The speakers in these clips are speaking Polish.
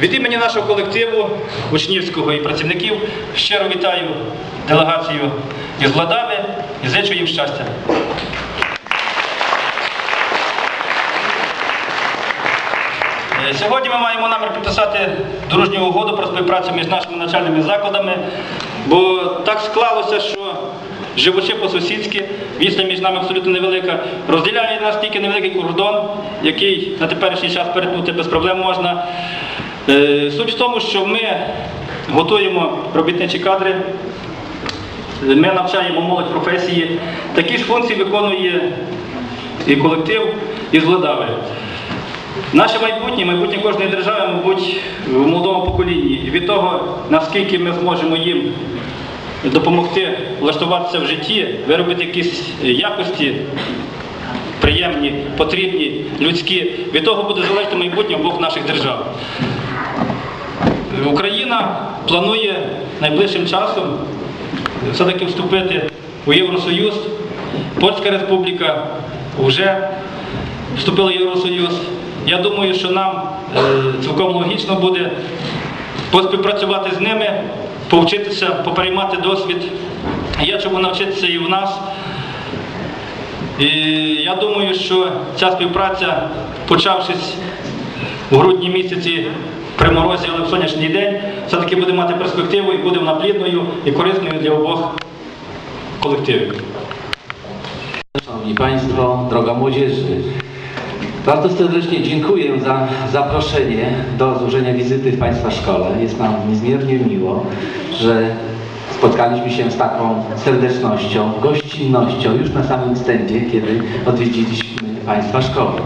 Від імені нашого колективу, учнівського і працівників, щиро вітаю делегацію із Владави і зичу їм щастя. Е, Сьогодні ми маємо намір підписати дружню угоду про співпрацю між нашими навчальними закладами, бо так склалося, що живучи по-сусідськи, відстань між нами абсолютно невелика, розділяє нас тільки невеликий кордон, який на теперішній час перетнути без проблем можна. Е, Суть в тому, що ми готуємо робітничі кадри, ми навчаємо молодь професії. Такі ж функції виконує і колектив із Владави. Наше майбутнє, майбутнє кожної держави, мабуть, в молодому поколінні. І від того, наскільки ми зможемо їм допомогти влаштуватися в житті, виробити якісь якості приємні, потрібні, людські, від того буде залежати майбутнє обох наших держав. Україна планує найближчим часом все-таки вступити у Євросоюз. Польська республіка вже вступила в Євросоюз. Я думаю, що нам е, цілком логічно буде поспівпрацювати з ними, повчитися, попереймати досвід. Є чому навчитися і в нас. І я думаю, що ця співпраця, почавшись у грудні місяці при морозі, але в сонячний день, все-таки буде мати перспективу і буде вона плідною і корисною для обох колективів. Szanowni Państwo, droga młodzieży, bardzo serdecznie dziękuję za zaproszenie do złożenia wizyty w Państwa szkole. Jest nam niezmiernie miło, że spotkaliśmy się z taką serdecznością, gościnnością już na samym wstępie, kiedy odwiedziliśmy Państwa szkołę.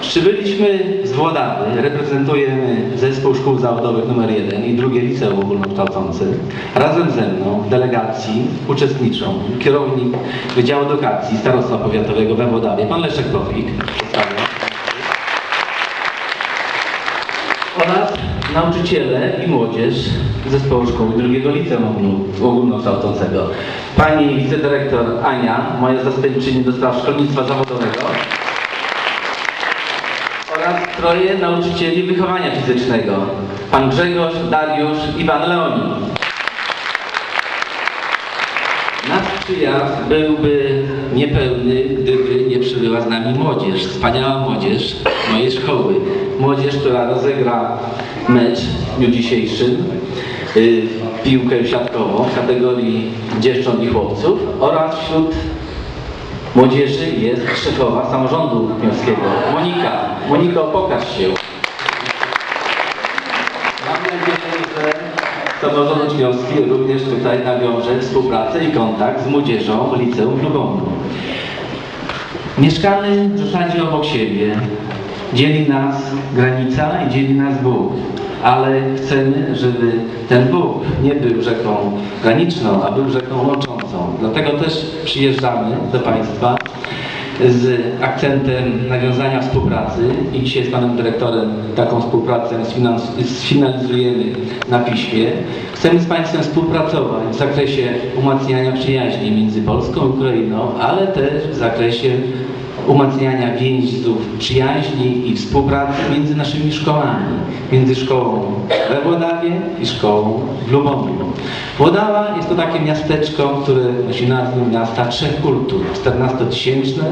Przybyliśmy z Włodawy, reprezentujemy Zespół Szkół Zawodowych nr 1 i drugie liceum ogólnokształcące. Razem ze mną w delegacji uczestniczą kierownik Wydziału Edukacji Starostwa Powiatowego we Włodawie, pan Leszek Kowik. Pozdrawiam. oraz nauczyciele i młodzież Zespołu Szkoły Drugiego Liceum Ogólno- Ogólnokształcącego. Pani wicedyrektor Ania, moja zastępczyni do spraw szkolnictwa zawodowego oraz troje nauczycieli wychowania fizycznego. Pan Grzegorz, Dariusz i pan Leonin. Nasz przyjazd byłby niepełny, gdyby nie przybyła z nami młodzież, wspaniała młodzież mojej szkoły. Młodzież, która rozegra mecz w dniu dzisiejszym, y, piłkę siatkową w kategorii dziewcząt i chłopców oraz wśród młodzieży jest szefowa samorządu gniowskiego, Monika. Moniko, pokaż się. Mam nadzieję, że samorząd Śląski również tutaj nawiąże współpracę i kontakt z młodzieżą w liceum w Lubomlu. Mieszkamy w zasadzie obok siebie. Dzieli nas granica i dzieli nas Bóg. Ale chcemy, żeby ten Bóg nie był rzeką graniczną, a był rzeką łączącą. Dlatego też przyjeżdżamy do Państwa z akcentem nawiązania współpracy i dzisiaj z panem dyrektorem taką współpracę sfinalizujemy na piśmie. Chcemy z państwem współpracować w zakresie umacniania przyjaźni między Polską i Ukrainą, ale też w zakresie umacniania więźniów przyjaźni i współpracy między naszymi szkołami, między szkołą we Włodawie i szkołą w Lubomiu. Włodawa jest to takie miasteczko, które nosi nazwę miasta trzech kultur, 14-tysięczne,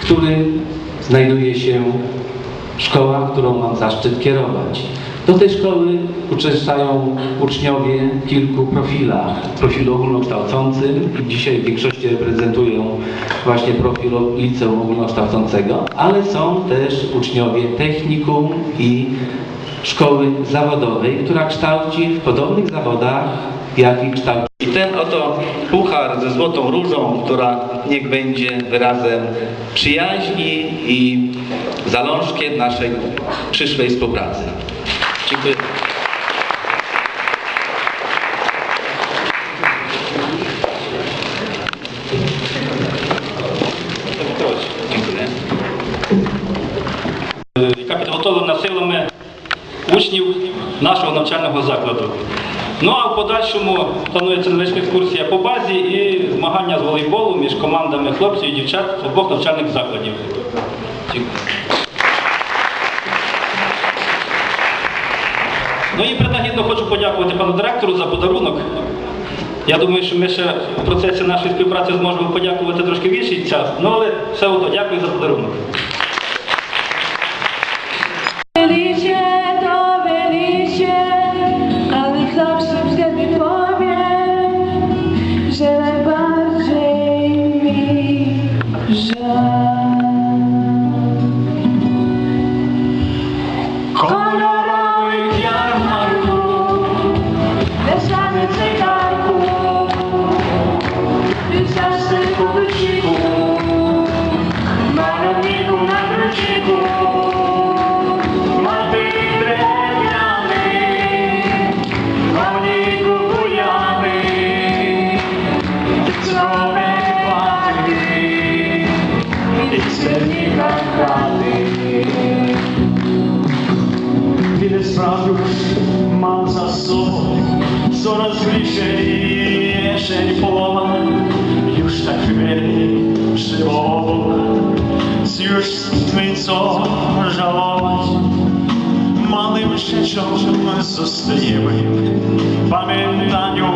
w którym znajduje się szkoła, którą mam zaszczyt kierować. Do tej szkoły uczęszczają uczniowie w kilku profilach. Profilu ogólnokształcącym i dzisiaj w większości reprezentują właśnie profil liceum ogólnokształcącego, ale są też uczniowie technikum i szkoły zawodowej, która kształci w podobnych zawodach, w jakich kształci. I ten oto puchar ze złotą różą, która niech będzie wyrazem przyjaźni i zalążkiem naszej przyszłej współpracy. Dziękuję. Яка підготовлена силами учнів нашого навчального закладу. Ну а в подальшому планується невеличка екскурсія по базі і змагання з волейболу між командами хлопців і дівчат з обох навчальних закладів. Dziękuję. Хочу подякувати пану директору за подарунок. Я думаю, що ми ще в процесі нашої співпраці зможемо подякувати трошки інший час. Ну але все одно дякую за подарунок. više čočama zostajemy w pamiętaniu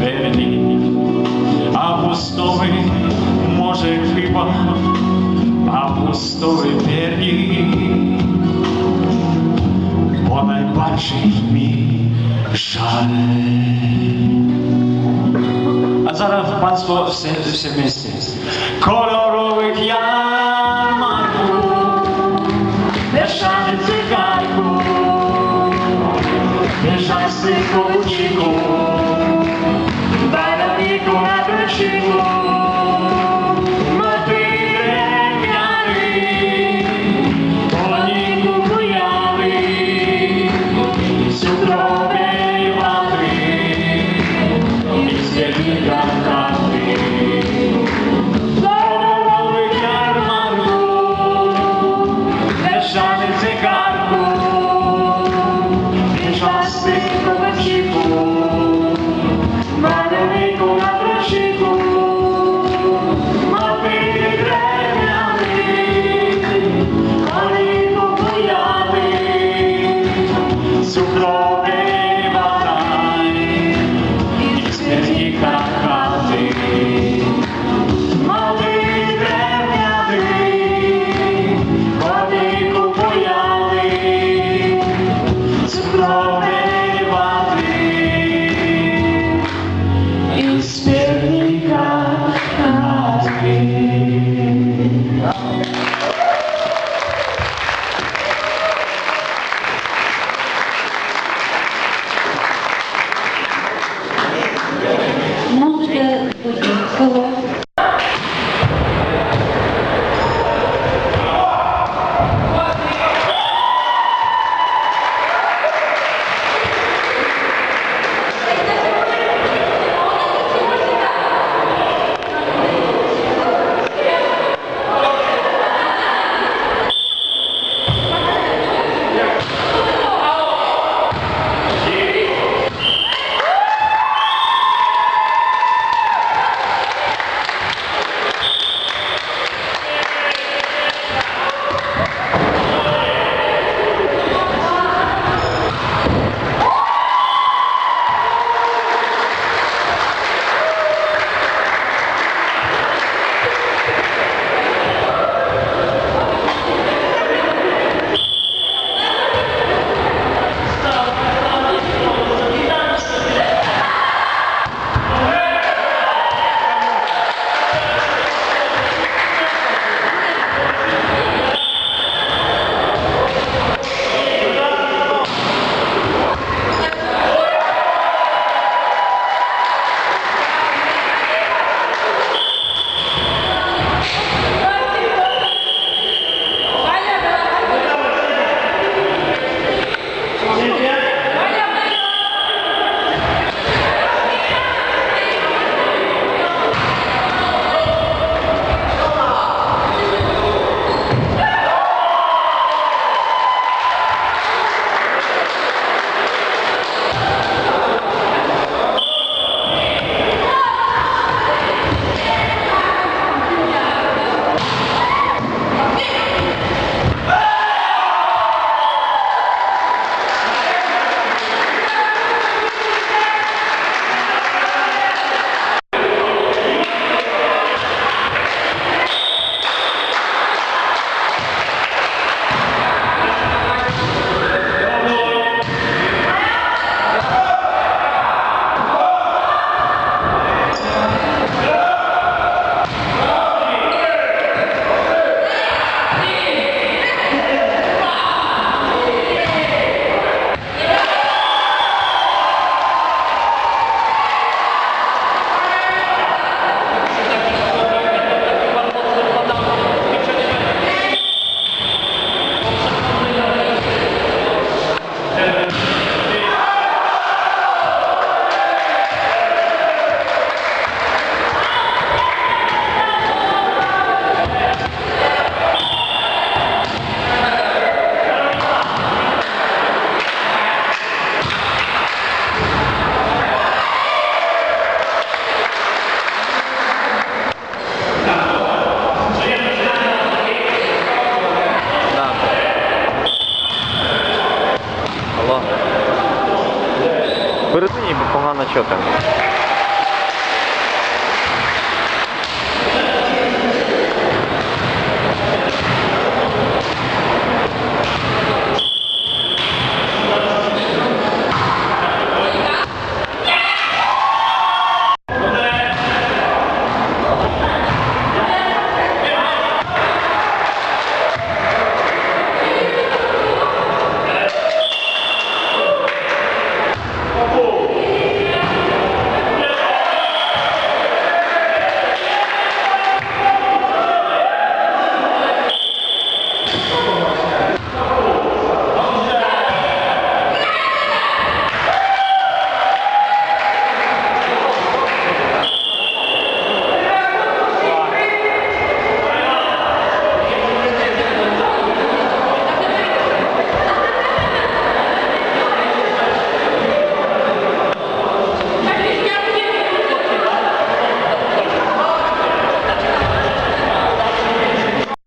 wierni, apostoły może chyba, apostoły wierni, bo najbardziej mi żal. A zaraz Państwo wszyscy wszyscy. Kolorowych jarmark Перед ним погано чути.